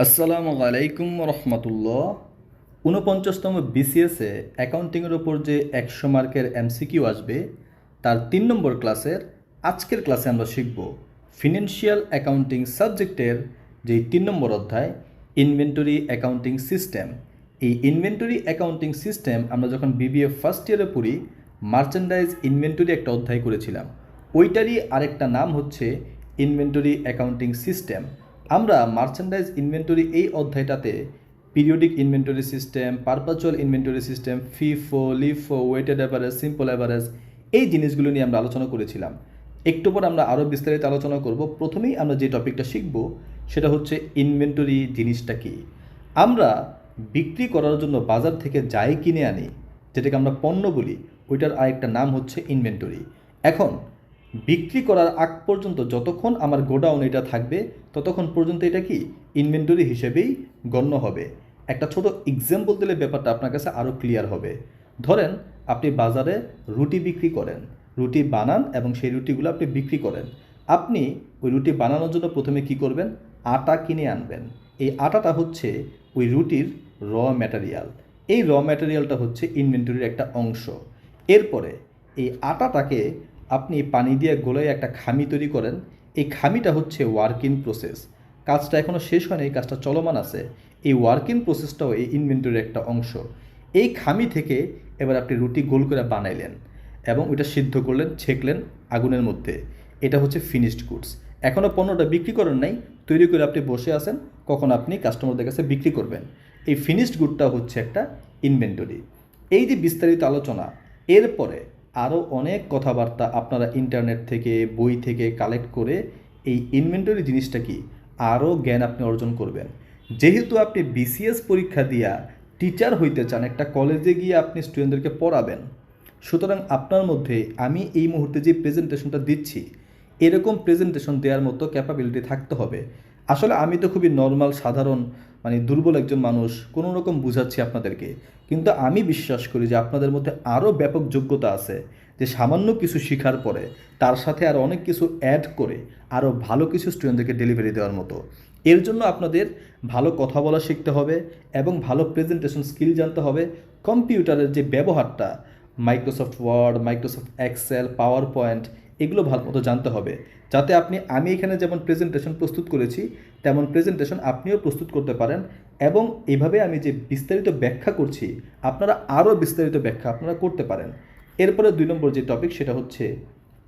আসসালামু আলাইকুম রহমতুল্লাহ। ঊনপঞ্চাশতম বিসিএসে অ্যাকাউন্টিংয়ের ওপর যে একশো মার্কের এমসিকিউ আসবে, তার তিন নম্বর ক্লাসের আজকের ক্লাসে আমরা শিখব ফিনান্সিয়াল অ্যাকাউন্টিং সাবজেক্টের যে তিন নম্বর অধ্যায় ইনভেন্টরি অ্যাকাউন্টিং সিস্টেম এই ইনভেন্টরি অ্যাকাউন্টিং সিস্টেম আমরা যখন বিবিএ ফার্স্ট ইয়ারে পড়ি মার্চেন্ডাইজ ইনভেন্টরি একটা অধ্যায় করেছিলাম। ওইটারই আরেকটা নাম হচ্ছে ইনভেন্টরি অ্যাকাউন্টিং সিস্টেম আমরা মার্চেন্ডাইজ ইনভেন্টরি এই অধ্যায়টাতে periodic inventory system perpetual inventory system FIFO LIFO weighted average simple average এই জিনিসগুলো নিয়ে আমরা আলোচনা করেছিলাম। একটু পর আমরা আরও বিস্তারিত আলোচনা করব। প্রথমেই আমরা যে টপিকটা শিখব, সেটা হচ্ছে ইনভেন্টরি জিনিসটা কি। আমরা বিক্রি করার জন্য বাজার থেকে যাই কিনে আনি, যেটাকে আমরা পণ্য বলি, ওইটার আরেকটা নাম হচ্ছে ইনভেন্টরি এখন বিক্রি করার আগ পর্যন্ত যতক্ষণ আমার গোডাউন এটা থাকবে, ততক্ষণ পর্যন্ত এটা কি ইনভেন্টরি হিসেবেই গণ্য হবে। একটা ছোট এক্সাম্পল দিলে ব্যাপারটা আপনার কাছে আরও ক্লিয়ার হবে। ধরেন, আপনি বাজারে রুটি বিক্রি করেন। রুটি বানান এবং সেই রুটিগুলো আপনি বিক্রি করেন। আপনি ওই রুটি বানানোর জন্য প্রথমে কি করবেন? আটা কিনে আনবেন। এই আটাটা হচ্ছে ওই রুটির র ম্যাটেরিয়াল এই র ম্যাটেরিয়ালটা হচ্ছে ইনভেন্টরির একটা অংশ। এরপরে এই আটাটাকে আপনি পানি দিয়ে গোলায় একটা খামি তৈরি করেন। এই খামিটা হচ্ছে ওয়ার্ক ইন প্রসেস। কাজটা এখনও শেষ হয়নি, এই কাজটা চলমান আছে। এই ওয়ার্ক প্রসেসটাও এই ইনভেন্টরির একটা অংশ। এই খামি থেকে এবার আপনি রুটি গোল করে বানাইলেন এবং ওইটা সিদ্ধ করলেন, ছেঁকলেন আগুনের মধ্যে। এটা হচ্ছে ফিনিশড গুডস এখনও পণ্যটা বিক্রি করেন নাই, তৈরি করে আপনি বসে আছেন, কখন আপনি কাস্টমারদের কাছে বিক্রি করবেন। এই ফিনিশড গুডটা হচ্ছে একটা ইনভেন্টরি এই যে বিস্তারিত আলোচনা, এরপরে আরও অনেক কথাবার্তা আপনারা ইন্টারনেট থেকে, বই থেকে কালেক্ট করে এই ইনভেন্টরি জিনিসটা কি আরও জ্ঞান আপনি অর্জন করবেন। যেহেতু আপনি বিসিএস পরীক্ষা দিয়া টিচার হইতে চান, একটা কলেজে গিয়ে আপনি স্টুডেন্টদেরকে পড়াবেন। সুতরাং আপনার মধ্যে আমি এই মুহূর্তে যে প্রেজেন্টেশনটা দিচ্ছি, এরকম প্রেজেন্টেশন দেওয়ার মতো ক্যাপাবিলিটি থাকতে হবে। আসলে আমি তো খুবই নর্মাল সাধারণ মানে দুর্বল একজন মানুষ, কোনো রকম বুঝাচ্ছি আপনাদেরকে। কিন্তু আমি বিশ্বাস করি যে আপনাদের মধ্যে আরও ব্যাপক যোগ্যতা আছে যে সামান্য কিছু শেখার পরে তার সাথে আর অনেক কিছু অ্যাড করে আরও ভালো কিছু স্টুডেন্টদেরকে ডেলিভারি দেওয়ার মতো। এর জন্য আপনাদের ভালো কথা বলা শিখতে হবে এবং ভালো প্রেজেন্টেশন স্কিল জানতে হবে। কম্পিউটারের যে ব্যবহারটা Microsoft Word Microsoft Excel PowerPoint এগুলো ভালো মতো জানতে হবে। যাতে আপনি, আমি এখানে যেমন প্রেজেন্টেশন প্রস্তুত করেছি, তেমন প্রেজেন্টেশন আপনিও প্রস্তুত করতে পারেন এবং এভাবে আমি যে বিস্তারিত ব্যাখ্যা করছি, আপনারা আরও বিস্তারিত ব্যাখ্যা আপনারা করতে পারেন। এরপরে দুই নম্বর যে টপিক সেটা হচ্ছে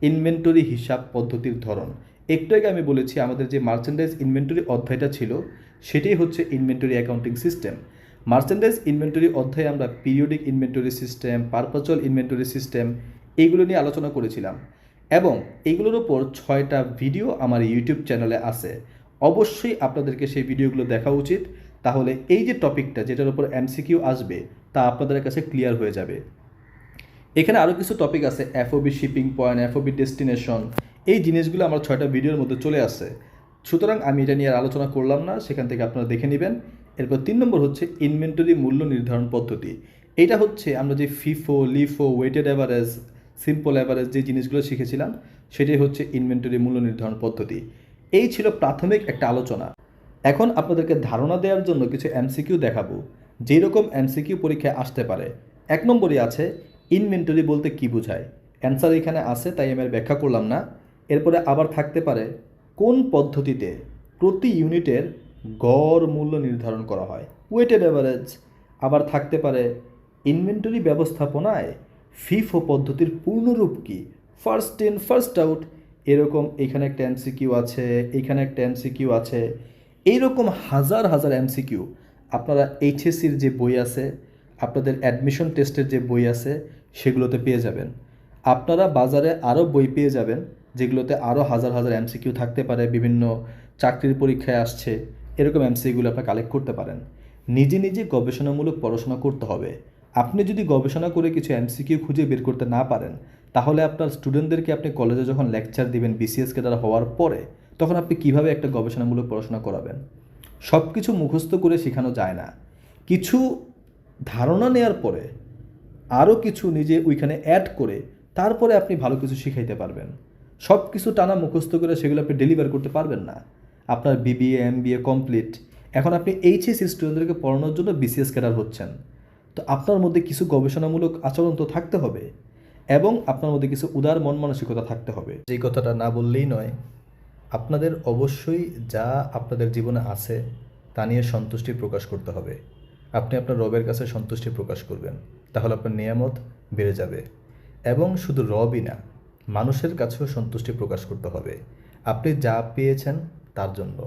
ইনভেন্টরি হিসাব পদ্ধতির ধরন। একটু আগে আমি বলেছি, আমাদের যে মার্চেন্ডাইজ ইনভেন্টরি অধ্যায়টা ছিল, সেটাই হচ্ছে inventory accounting system merchandise inventory অধ্যায়ে আমরা periodic inventory system perpetual inventory system এইগুলো নিয়ে আলোচনা করেছিলাম। এবং এগুলোর ওপর ছয়টা ভিডিও আমার ইউটিউব চ্যানেলে আছে। অবশ্যই আপনাদেরকে সেই ভিডিওগুলো দেখা উচিত। তাহলে এই যে টপিকটা যেটার উপর এমসিকিউ আসবে, তা আপনাদের কাছে ক্লিয়ার হয়ে যাবে। এখানে আরও কিছু টপিক আছে FOB shipping point FOB destination এই জিনিসগুলো আমার ছয়টা ভিডিওর মধ্যে চলে আসে। সুতরাং আমি এটা নিয়ে আর আলোচনা করলাম না, সেখান থেকে আপনারা দেখে নেবেন। এরপর তিন নম্বর হচ্ছে ইনভেন্টরি মূল্য নির্ধারণ পদ্ধতি। এটা হচ্ছে আমরা যে FIFO LIFO weighted average simple average যে জিনিসগুলো শিখেছিলাম, সেটাই হচ্ছে ইনভেন্টরি মূল্য নির্ধারণ পদ্ধতি। এই ছিল প্রাথমিক একটা আলোচনা। এখন আপনাদেরকে ধারণা দেওয়ার জন্য কিছু এমসিকিউ দেখাবো। যেই রকম এমসিকিউ পরীক্ষায় আসতে পারে। এক নম্বরই আছে ইনভেন্টরি বলতে কি বোঝায়? অ্যান্সার এখানে আছে, তাই আমি আর ব্যাখ্যা করলাম না। এরপরে আবার থাকতে পারে, কোন পদ্ধতিতে প্রতি ইউনিটের গড় মূল্য নির্ধারণ করা হয়? ওয়েটেড অ্যাভারেজ আবার থাকতে পারে ইনভেন্টরি ব্যবস্থাপনায় ফিফো পদ্ধতির পূর্ণরূপ কি? ফার্স্ট ইন ফার্স্ট আউট এরকম এখানে একটা এমসিকিউ আছে, এখানে একটা এমসিকিউ আছে, এইরকম হাজার হাজার এমসিকিউ আপনারা এইচএসসির যে বই আছে, আপনাদের অ্যাডমিশন টেস্টের যে বই আছে, সেগুলোতে পেয়ে যাবেন। আপনারা বাজারে আরও বই পেয়ে যাবেন, যেগুলোতে আরও হাজার হাজার এমসিকিউ থাকতে পারে, বিভিন্ন চাকরির পরীক্ষায় আসছে, এরকম এমসিকিউগুলো আপনারা কালেক্ট করতে পারেন। নিজে নিজে গবেষণামূলক পড়াশোনা করতে হবে। আপনি যদি গবেষণা করে কিছু এমসিকিউ খুঁজে বের করতে না পারেন, তাহলে আপনার স্টুডেন্টদেরকে আপনি কলেজে যখন লেকচার দিবেন বিসিএস ক্যাডার হওয়ার পরে, তখন আপনি কীভাবে একটা গবেষণামূলক পড়াশোনা করাবেন? সব কিছু মুখস্থ করে শেখানো যায় না। কিছু ধারণা নেওয়ার পরে আরও কিছু নিজে ওইখানে অ্যাড করে, তারপরে আপনি ভালো কিছু শিখাইতে পারবেন। সব কিছু টানা মুখস্থ করে সেগুলো আপনি ডেলিভার করতে পারবেন না। আপনার বিবিএ এম বিএ কমপ্লিট এখন আপনি এইচএস স্টুডেন্টদেরকে পড়ানোর জন্য বিসিএস ক্যাডার হচ্ছেন। তো আপনার মধ্যে কিছু গবেষণামূলক আচরণ তো থাকতে হবে এবং আপনার মধ্যে কিছু উদার মন মানসিকতা থাকতে হবে। যেই কথাটা না বললেই নয়, আপনাদের অবশ্যই যা আপনাদের জীবনে আছে তা নিয়ে সন্তুষ্টি প্রকাশ করতে হবে। আপনি আপনার রবের কাছে সন্তুষ্টি প্রকাশ করবেন, তাহলে আপনার নিয়ামত বেড়ে যাবে। এবং শুধু রবই না, মানুষের কাছেও সন্তুষ্টি প্রকাশ করতে হবে। আপনি যা পেয়েছেন তার জন্য,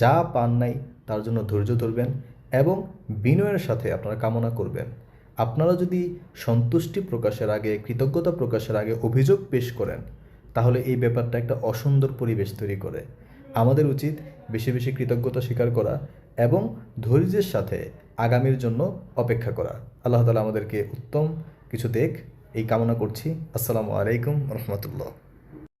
যা পান নাই তার জন্য ধৈর্য ধরবেন এবং বিনয়ের সাথে আপনারা কামনা করবেন। আপনারা যদি সন্তুষ্টি প্রকাশের আগে, কৃতজ্ঞতা প্রকাশের আগে অভিযোগ পেশ করেন, তাহলে এই ব্যাপারটা একটা অসুন্দর পরিবেশ তৈরি করে। আমাদের উচিত বেশি বেশি কৃতজ্ঞতা স্বীকার করা এবং ধৈর্যের সাথে আগামীর জন্য অপেক্ষা করা। আল্লাহ তালা আমাদেরকে উত্তম কিছু দেখ। এই কামনা করছি। আসসালামু আলাইকুম রহমতুল্লাহ।